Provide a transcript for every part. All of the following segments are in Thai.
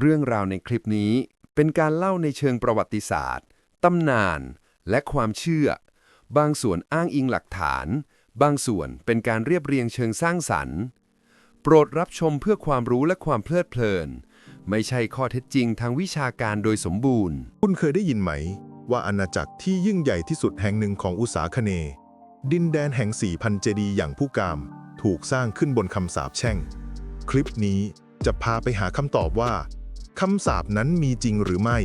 เรื่องราวในคลิปนี้เป็นการเล่าในเชิงประวัติศาสตร์ ตำนาน และความเชื่อ บางส่วนอ้างอิงหลักฐาน บางส่วนเป็นการเรียบเรียงเชิงสร้างสรรค์ โปรดรับชมเพื่อความรู้และความเพลิดเพลิน ไม่ใช่ข้อเท็จจริงทางวิชาการโดยสมบูรณ์ คุณเคยได้ยินไหม ว่าอาณาจักรที่ยิ่งใหญ่ที่สุดแห่งหนึ่งของอุษาคเน ดินแดนแห่งสี่พันเจดีย์อย่างผู้กาม ถูกสร้างขึ้นบนคำสาปแช่ง คลิปนี้จะพาไปหาคำตอบว่า คำสาปนั้นมีจริงหรือไม่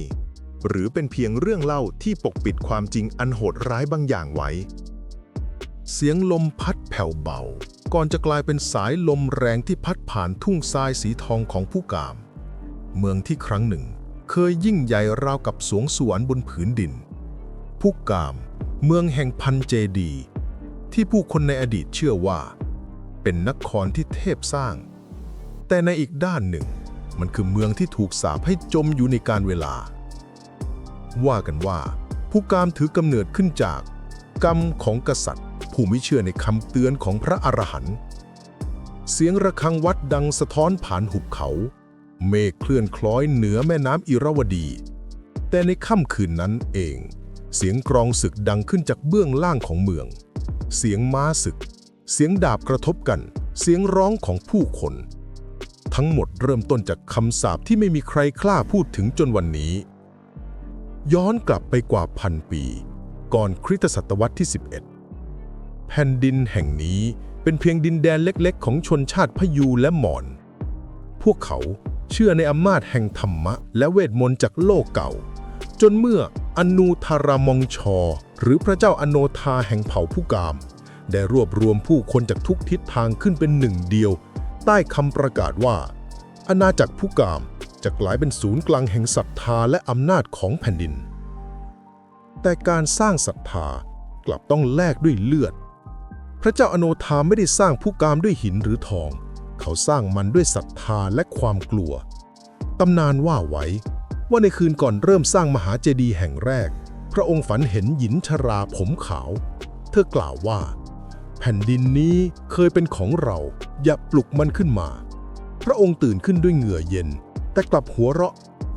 หรือเป็นเพียงเรื่องเล่าที่ปกปิดความจริงอันโหดร้ายบางอย่างไว้ เสียงลมพัดแผ่วเบา ก่อนจะกลายเป็นสายลมแรงที่พัดผ่านทุ่งทรายสีทองของผู้กาม เมืองที่ครั้งหนึ่ง เคยยิ่งใหญ่ราวกับสวงสวรรค์บนผืนดิน ผู้กาม เมืองแห่งพันเจดี ที่ผู้คนในอดีตเชื่อว่า เป็นนครที่เทพสร้าง แต่ในอีกด้านหนึ่ง มันคือเมืองที่ถูกสาปให้จมอยู่ในการเวลา ว่ากันว่า ผู้กามถือกำเนิดขึ้นจาก กรรมของกษัตริย์ ผู้ไม่เชื่อในคำเตือนของพระอรหันต์เสียงระฆังวัดดังสะท้อนผ่านหุบเขา เมฆเคลื่อนคล้อยเหนือแม่น้ำอิรวดี แต่ในค่ำคืนนั้นเอง เสียงกรองศึกดังขึ้นจากเบื้องล่างของเมือง เสียงม้าศึก เสียงดาบกระทบกัน เสียงร้องของผู้คน ทั้งหมดเริ่มต้นจากคำสาปที่ไม่มีใครกล้าพูดถึงจนวันนี้ ย้อนกลับไปกว่าพันปี ก่อนคริสตศตวรรษที่ 11 แผ่นดินแห่งนี้เป็นเพียงดินแดนเล็กๆ ของชนชาติพยูและหมอน พวกเขาเชื่อในอำนาจแห่งธรรมะ และเวทมนต์จากโลกเก่า จนเมื่ออนูทารามองชอ หรือพระเจ้าอโนทาแห่งเผ่าผู้กาม ได้รวบรวมผู้คนจากทุกทิศทางขึ้นเป็นหนึ่งเดียว ใต้คำประกาศว่า อาณาจักรผู้กามจะกลายเป็นศูนย์กลางแห่งศรัทธาและอำนาจของแผ่นดิน แต่การสร้างศรัทธากลับต้องแลกด้วยเลือด พระเจ้าอโนทาไม่ได้สร้างผู้กามด้วยหินหรือทอง เขาสร้างมันด้วยศรัทธาและความกลัว ตำนานว่าไว้ว่าในคืนก่อนเริ่มสร้างมหาเจดีย์แห่งแรก พระองค์ฝันเห็นหญินชราผมขาว เธอกล่าวว่า แผ่นดินนี้เคยเป็นของเรา อย่าปลุกมันขึ้นมา พระองค์ตื่นขึ้นด้วยเหงื่อเย็น แต่กลับหัวเราะ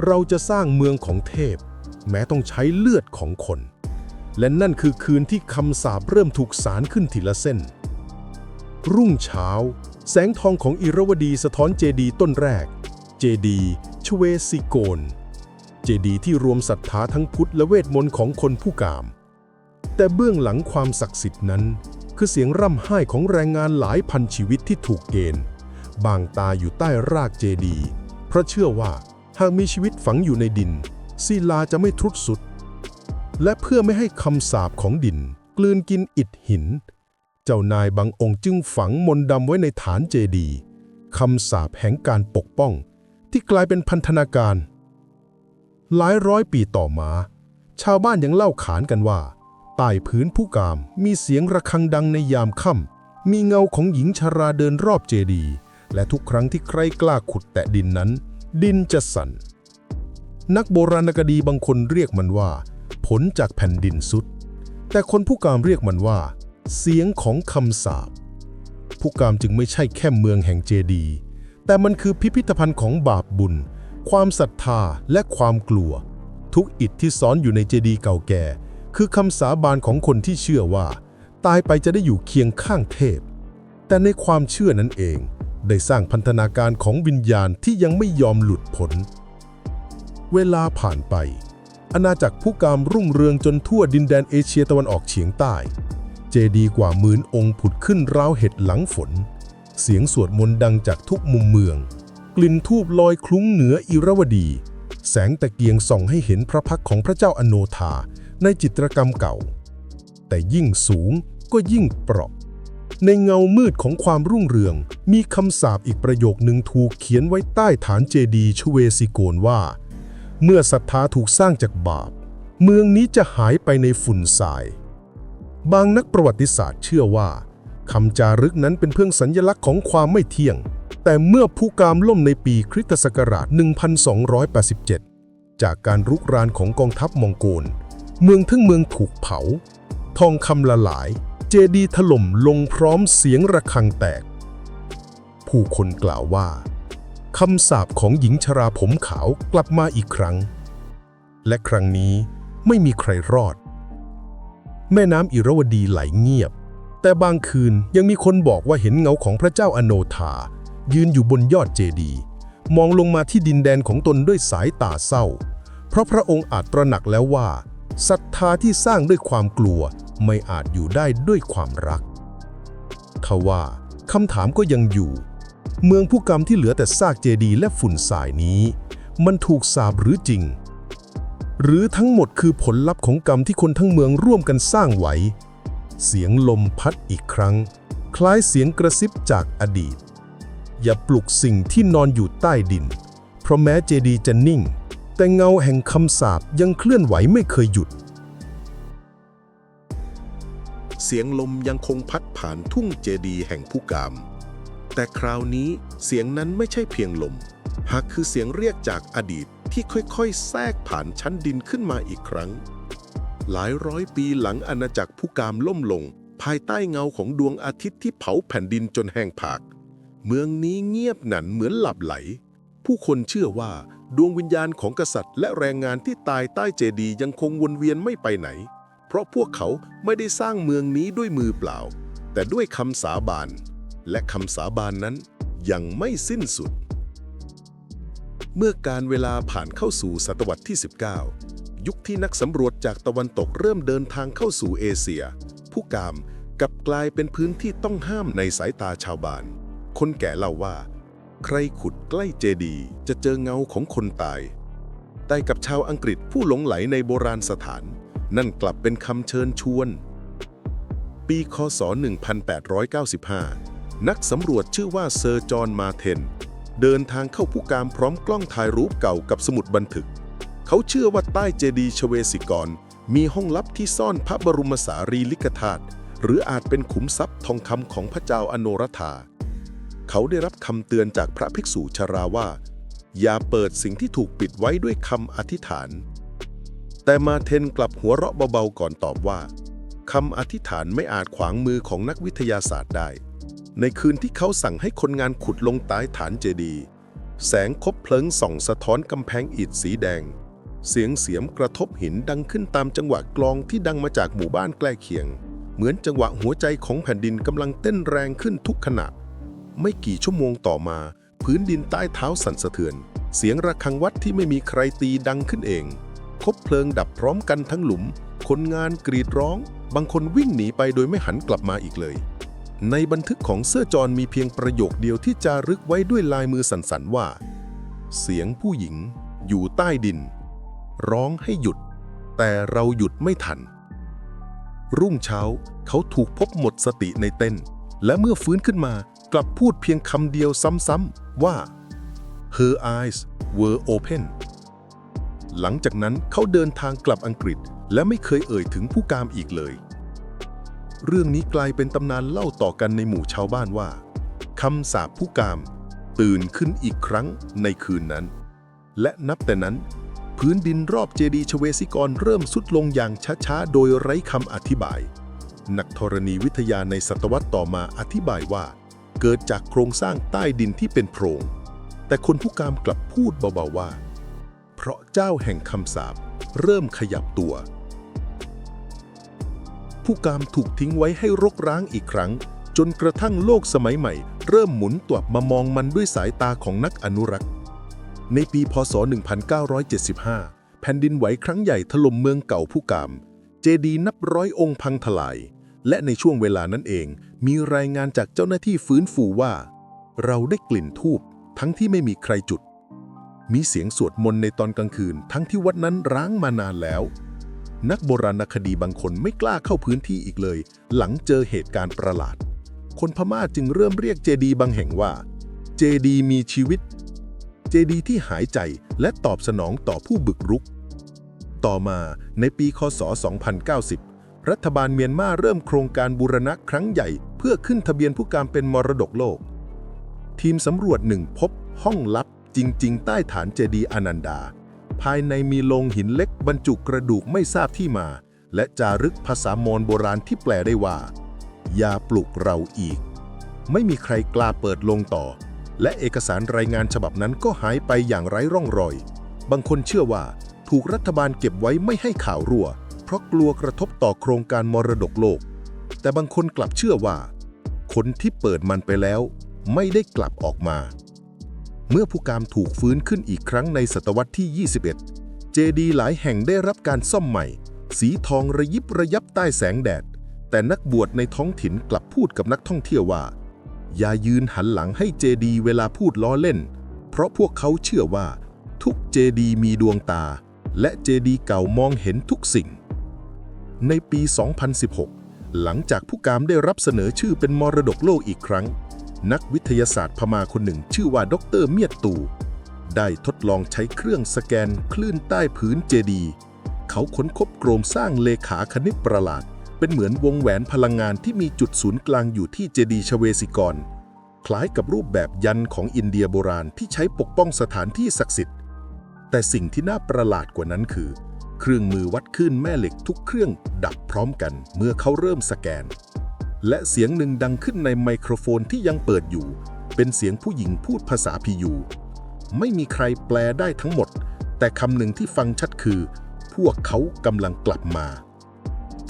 เราจะสร้างเมืองของเทพ แม้ต้องใช้เลือดของคน และนั่นคือคืนที่คำสาปเริ่มถูกสารขึ้นทีละเส้น รุ่งเช้า แสงทองของอิรวดีสะท้อนเจดีย์ต้นแรก เจดีย์ชเวซิโกน เจดีย์ที่รวมศรัทธาทั้งพุทธและเวทมนต์ของคนผู้กาม แต่เบื้องหลังความศักดิ์สิทธิ์นั้น คือเสียงร่ำไห้ของแรงงานหลายพันชีวิตที่ถูกเกณฑ์ บางตาอยู่ใต้รากเจดี เพราะเชื่อว่าหากมีชีวิตฝังอยู่ในดินศิลาจะไม่ทรุดสุด และเพื่อไม่ให้คำสาปของดิน กลืนกินอิฐหิน เจ้านายบางองค์จึงฝังมนต์ดำไว้ในฐานเจดีคำสาปแห่งการปกป้อง ที่กลายเป็นพันธนาการ หลายร้อยปีต่อมา ชาวบ้านยังเล่าขานกันว่า ใต้พื้นผู้กาม มีเสียงระฆังดังในยามค่ำ มีเงาของหญิงชราเดินรอบเจดีย์และทุกครั้งที่ใครกล้าขุดแตะดินนั้น ดินจะสั่น นักโบราณคดีบางคนเรียกมันว่า ผลจากแผ่นดินสุด แต่คนผู้กามเรียกมันว่า เสียงของคำสาปผู้กามจึงไม่ใช่แค่เมืองแห่งเจดีย์แต่มันคือพิพิธภัณฑ์ของบาปบุญ ความศรัทธาและความกลัว ทุกอิฐที่ซ้อนอยู่ในเจดีย์เก่าแก่ คือคำสาบานของคนที่เชื่อว่า ตายไปจะได้อยู่เคียงข้างเทพ แต่ในความเชื่อนั้นเอง ได้สร้างพันธนาการของวิญญาณที่ยังไม่ยอมหลุดพ้นเวลาผ่านไป อาณาจักรผู้กามรุ่งเรืองจนทั่วดินแดนเอเชียตะวันออกเฉียงใต้ เจดีกว่าหมื่นองค์ผุดขึ้นราวเห็ดหลังฝน เสียงสวดมนต์ดังจากทุกมุมเมือง กลิ่นทูบลอยคลุ้งเหนืออิรวดี แสงตะเกียงส่องให้เห็นพระพักของพระเจ้าอโนทา ในจิตรกรรมเก่า แต่ยิ่งสูงก็ยิ่งเปราะ ในเงามืดของความรุ่งเรือง มีคำสาปอีกประโยคหนึ่งถูกเขียนไว้ใต้ฐานเจดีย์ชเวซิโกนว่า เมื่อศรัทธาถูกสร้างจากบาป เมืองนี้จะหายไปในฝุ่นทราย บางนักประวัติศาสตร์เชื่อว่าคำจารึกนั้นเป็นเพียงสัญลักษณ์ของความไม่เที่ยง แต่เมื่อผู้กามล่มในปีคริสตศักราช 1287 จากการรุกรานของกองทัพมองโกล เมืองทั้งเมืองถูกเผา ทองคำละลาย เจดีถล่มลงพร้อมเสียงระฆังแตก ผู้คนกล่าวว่าคำสาปของหญิงชราผมขาวกลับมาอีกครั้ง และครั้งนี้ไม่มีใครรอด แม่น้ำอิรวดีไหลเงียบ แต่บางคืนยังมีคนบอกว่าเห็นเงาของพระเจ้าอโนธา ยืนอยู่บนยอดเจดีมองลงมาที่ดินแดนของตนด้วยสายตาเศร้า เพราะพระองค์อาจตระหนักแล้วว่า ศรัทธาที่สร้างด้วยความกลัวไม่อาจอยู่ได้ด้วยความรักทว่าคำถามก็ยังอยู่ เมืองผู้กรรมที่เหลือแต่ซากเจดีย์และฝุ่นสายนี้ มันถูกสาบหรือจริง หรือทั้งหมดคือผลลัพธ์ของกรรมที่คนทั้งเมืองร่วมกันสร้างไว้ เสียงลมพัดอีกครั้ง คล้ายเสียงกระซิบจากอดีต อย่าปลุกสิ่งที่นอนอยู่ใต้ดิน เพราะแม้เจดีย์จะนิ่ง แต่เงาแห่งคำสาปยังเคลื่อนไหวไม่เคยหยุด เสียงลมยังคงพัดผ่านทุ่งเจดีย์แห่งผู้กาม แต่คราวนี้เสียงนั้นไม่ใช่เพียงลม หากคือเสียงเรียกจากอดีตที่ค่อยๆ แทรกผ่านชั้นดินขึ้นมาอีกครั้ง หลายร้อยปีหลังอาณาจักรผู้กามล่มลง ภายใต้เงาของดวงอาทิตย์ที่เผาแผ่นดินจนแห้งผาก เมืองนี้เงียบหนันเหมือนหลับไหล ผู้คนเชื่อว่าดวงวิญญาณของกษัตริย์ และแรงงานที่ตายใต้เจดีย์ยังคงวนเวียนไม่ไปไหน เพราะพวกเขาไม่ได้สร้างเมืองนี้ด้วยมือเปล่า แต่ด้วยคำสาบาน และคำสาบานนั้นยังไม่สิ้นสุด เมื่อการเวลาผ่านเข้าสู่ศตวรรษที่ 19 ยุคที่นักสำรวจจากตะวันตกเริ่มเดินทางเข้าสู่เอเชีย ผู้กามกลับกลายเป็นพื้นที่ต้องห้ามในสายตาชาวบ้าน คนแก่เล่าว่า ใครขุดใกล้เจดีย์จะเจอเงาของคนตาย แต่กับชาวอังกฤษผู้หลงไหลในโบราณสถาน นั่นกลับเป็นคำเชิญชวน ปีคศ 1895 นักสำรวจชื่อว่าเซอร์จอห์นมาเทน เดินทางเข้าผู้การพร้อมกล้องถ่ายรูปเก่ากับสมุดบันทึก เขาเชื่อว่าใต้เจดีย์ชเวสิกร มีห้องลับที่ซ่อนพระบรมสารีริกธาตุหรืออาจเป็นขุมทรัพย์ทองคำของพระเจ้าอโนรธา เขาได้รับคำเตือนจากพระภิกษุชราว่า อย่าเปิดสิ่งที่ถูกปิดไว้ด้วยคำอธิษฐาน แต่มาเทนกลับหัวเราะเบาๆก่อนตอบว่าคำอธิษฐานไม่อาจขวางมือของนักวิทยาศาสตร์ได้ ในคืนที่เขาสั่งให้คนงานขุดลงใต้ฐานเจดีย์แสงคบเพลิงส่องสะท้อนกำแพงอิฐสีแดง เสียงเสียมกระทบหินดังขึ้นตามจังหวะกลองที่ดังมาจากหมู่บ้านใกล้เคียง เหมือนจังหวะหัวใจของแผ่นดินกำลังเต้นแรงขึ้นทุกขณะ ไม่กี่ชั่วโมงต่อมา พื้นดินใต้เท้าสั่นสะเทือน เสียงระฆังวัดที่ไม่มีใครตีดังขึ้นเองคบเพลิงดับพร้อมกันทั้งหลุม คนงานกรีดร้อง บางคนวิ่งหนีไปโดยไม่หันกลับมาอีกเลย ในบันทึกของเสื้อจอนมีเพียงประโยคเดียวที่จารึกไว้ด้วยลายมือสั่นๆว่า เสียงผู้หญิงอยู่ใต้ดิน ร้องให้หยุด แต่เราหยุดไม่ทัน รุ่งเช้าเขาถูกพบหมดสติในเต้น และเมื่อฟื้นขึ้นมา กลับพูดเพียงคำเดียวซ้ำๆว่า her eyes were open หลังจากนั้นเขาเดินทางกลับอังกฤษและไม่เคยเอ่ยถึงผู้กามอีกเลย เรื่องนี้กลายเป็นตำนานเล่าต่อกันในหมู่ชาวบ้านว่าคำสาปผู้กาม ตื่นขึ้นอีกครั้งในคืนนั้น และนับแต่นั้น พื้นดินรอบเจดีย์ชเวสิกรเริ่มสุดลงอย่างช้าๆ โดยไร้คำอธิบาย นักธรณีวิทยาในศตวรรษต่อมาอธิบายว่า เกิดจากโครงสร้างใต้ดินที่เป็นโพรง แต่คนผู้กามกลับพูดเบาๆว่า เพราะเจ้าแห่งคำสาปเริ่มขยับตัว ผู้กามถูกทิ้งไว้ให้รกร้างอีกครั้ง จนกระทั่งโลกสมัยใหม่ เริ่มหมุนตัวมามองมันด้วยสายตาของนักอนุรักษ์ ในปีพศ 1975 แผ่นดินไหวครั้งใหญ่ถล่มเมืองเก่าผู้กาม เจดีนับร้อยองค์พังทลาย และในช่วงเวลานั้นเอง มีรายงานจากเจ้าหน้าที่ฟื้นฟูว่า เราได้กลิ่นทูบทั้งที่ไม่มีใครจุด มีเสียงสวดมนต์ในตอนกลางคืน ทั้งที่วัดนั้นร้างมานานแล้ว นักโบราณคดีบางคนไม่กล้าเข้าพื้นที่อีกเลย หลังเจอเหตุการณ์ประหลาด คนพม่าจึงเริ่มเรียกเจดีบางแห่งว่า เจดีมีชีวิต เจดีที่หายใจและตอบสนองต่อผู้บึกรุก ต่อมาในปีคศ 2090 รัฐบาลเมียนมาเริ่มโครงการบูรณะครั้งใหญ่ เพื่อขึ้นทะเบียนผู้การเป็นมรดกโลก ทีมสำรวจหนึ่งพบห้องลับจริง ๆ ใต้ฐานเจดีย์อนันดา ภายในมีโลงหินเล็กบรรจุกระดูกไม่ทราบที่มา และจารึกภาษามอญโบราณที่แปลได้ว่า อย่าปลุกเราอีก ไม่มีใครกล้าเปิดลงต่อ และเอกสารรายงานฉบับนั้นก็หายไปอย่างไร้ร่องรอย บางคนเชื่อว่าถูกรัฐบาลเก็บไว้ไม่ให้ข่าวรั่ว ราะกลัวกระทบต่อโครงการมรดกโลก แต่บางคนกลับเชื่อว่า คนที่เปิดมันไปแล้ว ไม่ได้กลับออกมา เมื่อผู้กามถูกฟื้นขึ้นอีกครั้งในศตวรรษที่ 21 เจดีหลายแห่งได้รับการซ่อมใหม่ สีทองระยิบระยับใต้แสงแดด แต่นักบวชในท้องถิ่นกลับพูดกับนักท่องเที่ยวว่า อย่ายืนหันหลังให้เจดีเวลาพูดล้อเล่น เพราะพวกเขาเชื่อว่า ทุกเจดีมีดวงตาและเจดีเก่ามองเห็นทุกสิ่ง ในปี 2016 หลังจากผู้กามได้รับเสนอชื่อเป็นมรดกโลกอีกครั้ง นักวิทยาศาสตร์พม่าคนหนึ่งชื่อว่าดรเมียดตู ได้ทดลองใช้เครื่องสแกนคลื่นใต้พื้นเจดีเขาค้นพบโครงสร้างเลขาคณิตประหลาด เป็นเหมือนวงแหวนพลังงานที่มีจุดศูนย์กลางอยู่ที่เจดีชเวสิกร คล้ายกับรูปแบบยันของอินเดียโบราณที่ใช้ปกป้องสถานที่ศักดิ์สิทธิ์ แต่สิ่งที่น่าประหลาดกว่านั้นคือ เครื่องมือวัดคลื่นแม่เหล็กทุกเครื่องดับพร้อมกันเมื่อเขาเริ่มสแกน และเสียงหนึ่งดังขึ้นในไมโครโฟนที่ยังเปิดอยู่ เป็นเสียงผู้หญิงพูดภาษาพียูไม่มีใครแปลได้ทั้งหมด แต่คำหนึ่งที่ฟังชัดคือ พวกเขากำลังกลับมา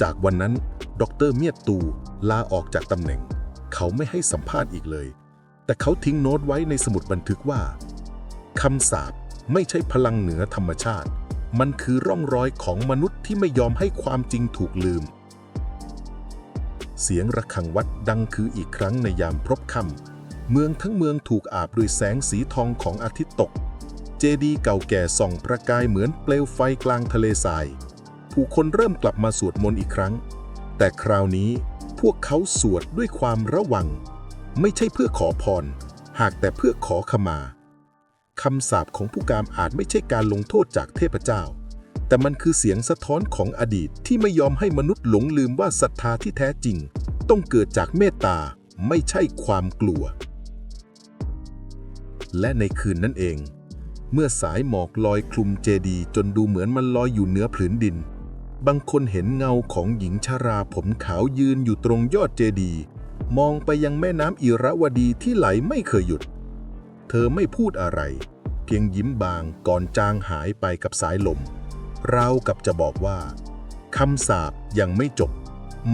จากวันนั้น ดรเมียตูลาออกจากตำแหน่ง เขาไม่ให้สัมภาษณ์อีกเลย แต่เขาทิ้งโน้ตไว้ในสมุดบันทึกว่าคำสาปไม่ใช่พลังเหนือธรรมชาติ มันคือร่องรอยของมนุษย์ที่ไม่ยอมให้ความจริงถูกลืม เสียงระฆังวัดดังคืออีกครั้งในยามพรบค่ำเมืองทั้งเมืองถูกอาบด้วยแสงสีทองของอาทิตย์ตก เจดีย์เก่าแก่ส่องประกายเหมือนเปลวไฟกลางทะเลทราย ผู้คนเริ่มกลับมาสวดมนต์อีกครั้ง แต่คราวนี้พวกเขาสวดด้วยความระวัง ไม่ใช่เพื่อขอพร หากแต่เพื่อขอขมา คำสาปของผู้กามอาจไม่ใช่การลงโทษจากเทพเจ้า แต่มันคือเสียงสะท้อนของอดีตที่ไม่ยอมให้มนุษย์หลงลืมว่าศรัทธาที่แท้จริง ต้องเกิดจากเมตตาไม่ใช่ความกลัว และในคืนนั้นเอง เมื่อสายหมอกลอยคลุมเจดีย์จนดูเหมือนมันลอยอยู่เหนือผืนดิน บางคนเห็นเงาของหญิงชาราผมขาวยืนอยู่ตรงยอดเจดีย์มองไปยังแม่น้ำอิระวดีที่ไหลไม่เคยหยุด เธอไม่พูดอะไร เพียงยิ้มบางก่อนจางหายไปกับสายลมราวกับจะบอกว่าคำสาปยังไม่จบ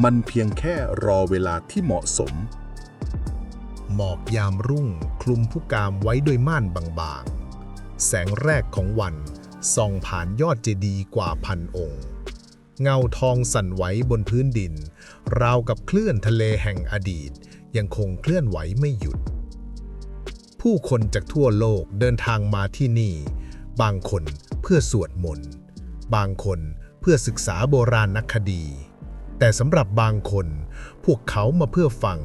มันเพียงแค่รอเวลาที่เหมาะสม หมอกยามรุ่งคลุมผู้กามไว้ด้วยม่านบางๆ แสงแรกของวันส่องผ่านยอดเจดีย์กว่าพันองค์เงาทองสั่นไหวบนพื้นดิน ราวกับคลื่นทะเลแห่งอดีต ยังคงเคลื่อนไหวไม่หยุด ผู้คนจากทั่วโลกเดินทางมาที่นี่ บางคนเพื่อสวดมนต์ บางคนเพื่อศึกษาโบราณนักคดี แต่สำหรับบางคน พวกเขามาเพื่อฟัง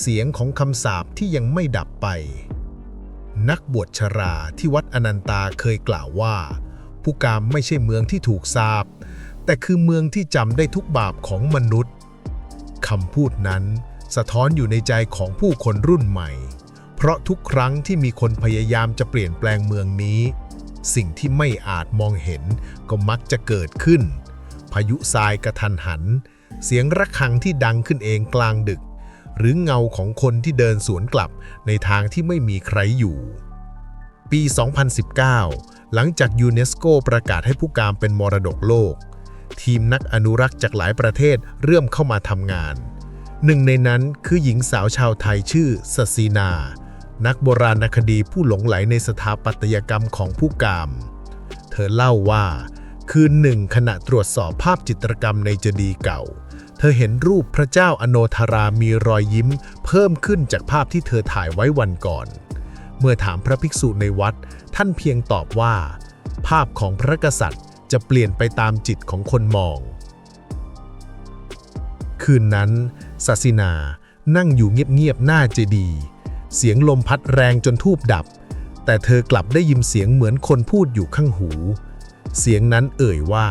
เสียงของคำสาปที่ยังไม่ดับไป นักบวชชราที่วัดอนันตาเคยกล่าวว่าผู้กามไม่ใช่เมืองที่ถูกสาป แต่คือเมืองที่จำได้ทุกบาปของมนุษย์คำพูดนั้นสะท้อนอยู่ในใจของผู้คนรุ่นใหม่ เพราะทุกครั้งที่มีคนพยายามจะเปลี่ยนแปลงเมืองนี้ สิ่งที่ไม่อาจมองเห็นก็มักจะเกิดขึ้น พายุทรายกระทันหัน เสียงระฆังที่ดังขึ้นเองกลางดึก หรือเงาของคนที่เดินสวนกลับในทางที่ไม่มีใครอยู่ ปี 2019 หลังจากยูเนสโกประกาศให้ผู้กามเป็นมรดกโลก ทีมนักอนุรักษ์จากหลายประเทศเริ่มเข้ามาทำงาน หนึ่งในนั้นคือหญิงสาวชาวไทยชื่อสซีนา นักโบราณคดีผู้หลงไหลในสถาปัตยกรรมของผู้กาม เธอเล่าว่าคืนหนึ่งขณะตรวจสอบภาพจิตรกรรมในเจดีย์เก่า เธอเห็นรูปพระเจ้าอโนธารามีรอยยิ้ม เพิ่มขึ้นจากภาพที่เธอถ่ายไว้วันก่อน เมื่อถามพระภิกษุในวัด ท่านเพียงตอบว่า ภาพของพระกษัตริย์จะเปลี่ยนไปตามจิตของคนมอง คืนนั้นศาสินานั่งอยู่เงียบๆหน้าเจดีย์ เสียงลมพัดแรงจนทูบดับ แต่เธอกลับได้ยินเสียงเหมือนคนพูดอยู่ข้างหู เสียงนั้นเอ่ยว่า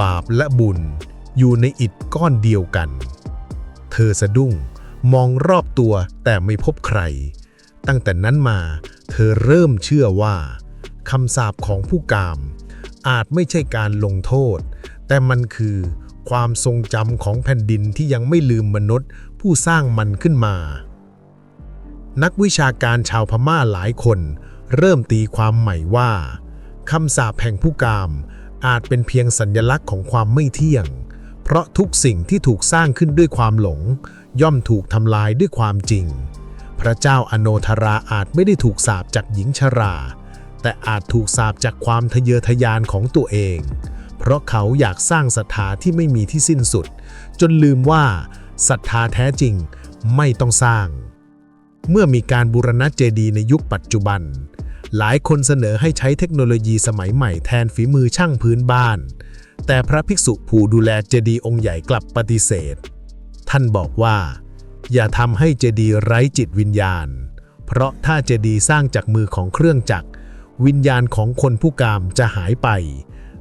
บาปและบุญอยู่ในอิฐก้อนเดียวกัน เธอสะดุ้งมองรอบตัวแต่ไม่พบใคร ตั้งแต่นั้นมา เธอเริ่มเชื่อว่าคำสาปของผู้กาม อาจไม่ใช่การลงโทษ แต่มันคือความทรงจำของแผ่นดินที่ยังไม่ลืมมนุษย์ ผู้สร้างมันขึ้นมา นักวิชาการชาวพม่าหลายคน เริ่มตีความใหม่ว่าคำสาปแห่งผู้กาม อาจเป็นเพียงสัญลักษณ์ของความไม่เที่ยง เพราะทุกสิ่งที่ถูกสร้างขึ้นด้วยความหลง ย่อมถูกทำลายด้วยความจริง พระเจ้าอโนธราอาจไม่ได้ถูกสาปจากหญิงชรา แต่อาจถูกสาปจากความทะเยอทะยานของตัวเอง เพราะเขาอยากสร้างศรัทธาที่ไม่มีที่สิ้นสุด จนลืมว่าศรัทธาแท้จริงไม่ต้องสร้าง เมื่อมีการบูรณะเจดีย์ในยุคปัจจุบัน หลายคนเสนอให้ใช้เทคโนโลยีสมัยใหม่แทนฝีมือช่างพื้นบ้าน แต่พระภิกษุผู้ดูแลเจดีย์องค์ใหญ่กลับปฏิเสธ ท่านบอกว่า อย่าทำให้เจดีย์ไร้จิตวิญญาณ เพราะถ้าเจดีย์สร้างจากมือของเครื่องจักร วิญญาณของคนผู้กามจะหายไป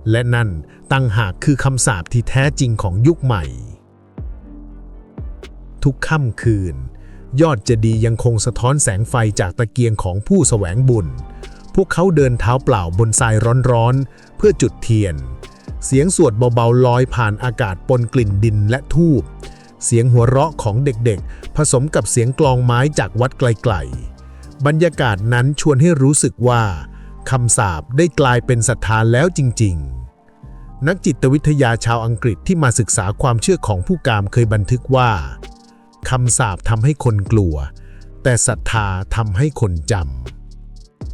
และนั่นตั้งหากคือคำสาปที่แท้จริงของยุคใหม่ ทุกค่ำคืน ยอดเจดีย์ยังคงสะท้อนแสงไฟจากตะเกียงของผู้แสวงบุญ พวกเขาเดินเท้าเปล่าบนทรายร้อนๆ เพื่อจุดเทียน เสียงสวดเบาๆลอยผ่านอากาศปนกลิ่นดินและทูบ เสียงหัวเราะของเด็กๆ ผสมกับเสียงกลองไม้จากวัดไกลๆ บรรยากาศนั้นชวนให้รู้สึกว่าคำสาปได้กลายเป็นศรัทธาแล้วจริง ๆ นักจิตวิทยาชาวอังกฤษที่มาศึกษาความเชื่อของผู้กามเคยบันทึกว่า คำสาปทำให้คนกลัว แต่ศรัทธาทำให้คนจ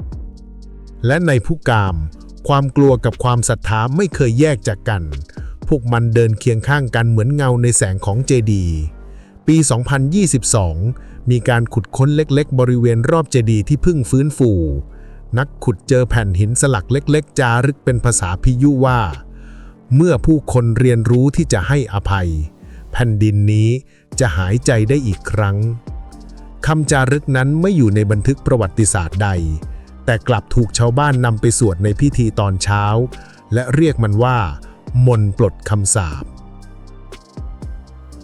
ำและในผู้กาม ความกลัวกับความศรัทธาไม่เคยแยกจากกัน พวกมันเดินเคียงข้างกันเหมือนเงาในแสงของเจดีย์ปี 2022 มีการขุดค้นเล็กๆ บริเวณรอบเจดีย์ที่เพิ่งฟื้นฟู นักขุดเจอแผ่นหินสลักเล็ก ๆ จารึกเป็นภาษาพิยุว่า เมื่อผู้คนเรียนรู้ที่จะให้อภัย แผ่นดินนี้ จะหายใจได้อีกครั้งคำจารึกนั้นไม่อยู่ในบันทึกประวัติศาสตร์ใด แต่กลับถูกชาวบ้านนำไปสวดในพิธีตอนเช้า และเรียกมันว่า มนปลดคำสาป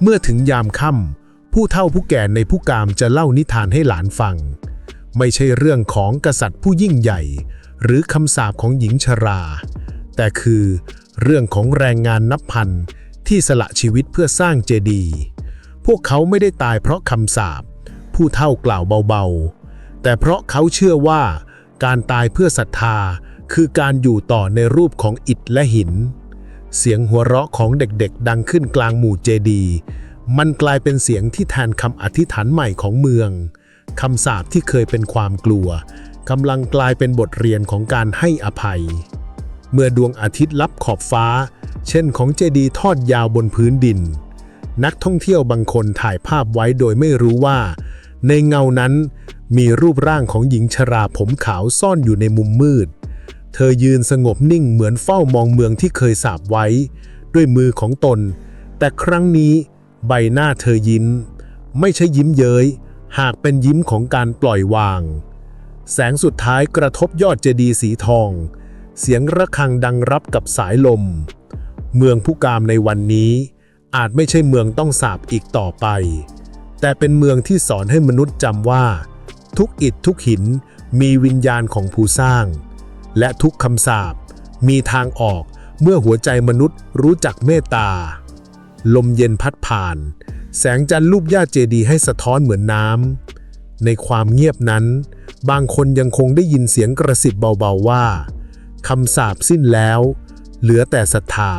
เมื่อถึงยามค่ำผู้เฒ่าผู้แก่ในผู้กามจะเล่านิทานให้หลานฟัง ไม่ใช่เรื่องของกษัตริย์ผู้ยิ่งใหญ่ หรือคำสาปของหญิงชรา แต่คือเรื่องของแรงงานนับพันที่สละชีวิตเพื่อสร้างเจดีย์ พวกเขาไม่ได้ตายเพราะคำสาปผู้เฒ่ากล่าวเบาๆ แต่เพราะเขาเชื่อว่า การตายเพื่อศรัทธาคือการอยู่ต่อในรูปของอิฐและหิน เสียงหัวเราะของเด็กๆ ดังขึ้นกลางหมู่เจดี มันกลายเป็นเสียงที่แทนคำอธิษฐานใหม่ของเมืองคำสาปที่เคยเป็นความกลัวกำลังกลายเป็นบทเรียนของการให้อภัย เมื่อดวงอาทิตย์ลับขอบฟ้า เช่นของเจดีทอดยาวบนพื้นดิน นักท่องเที่ยวบางคนถ่ายภาพไว้โดยไม่รู้ว่า ในเงานั้นมีรูปร่างของหญิงชราผมขาวซ่อนอยู่ในมุมมืด เธอยืนสงบนิ่งเหมือนเฝ้ามองเมืองที่เคยสาบไว้ ด้วยมือของตน แต่ครั้งนี้ใบหน้าเธอยิ้ม ไม่ใช่ยิ้มเย้ย หากเป็นยิ้มของการปล่อยวาง แสงสุดท้ายกระทบยอดเจดีย์สีทอง เสียงระฆังดังรับกับสายลม เมืองผู้กามในวันนี้ อาจไม่ใช่เมืองต้องสาบอีกต่อไป แต่เป็นเมืองที่สอนให้มนุษย์จำว่า ทุกอิฐทุกหินมีวิญญาณของผู้สร้าง และทุกคำสาปมีทางออกเมื่อหัวใจมนุษย์รู้จักเมตตา ลมเย็นพัดผ่าน แสงจันทร์ลูบหญ้าเจดียให้สะท้อนเหมือนน้ำในความเงียบนั้น บางคนยังคงได้ยินเสียงกระสิบเบาๆว่าคำสาปสิ้นแล้ว เหลือแต่ศรัทธา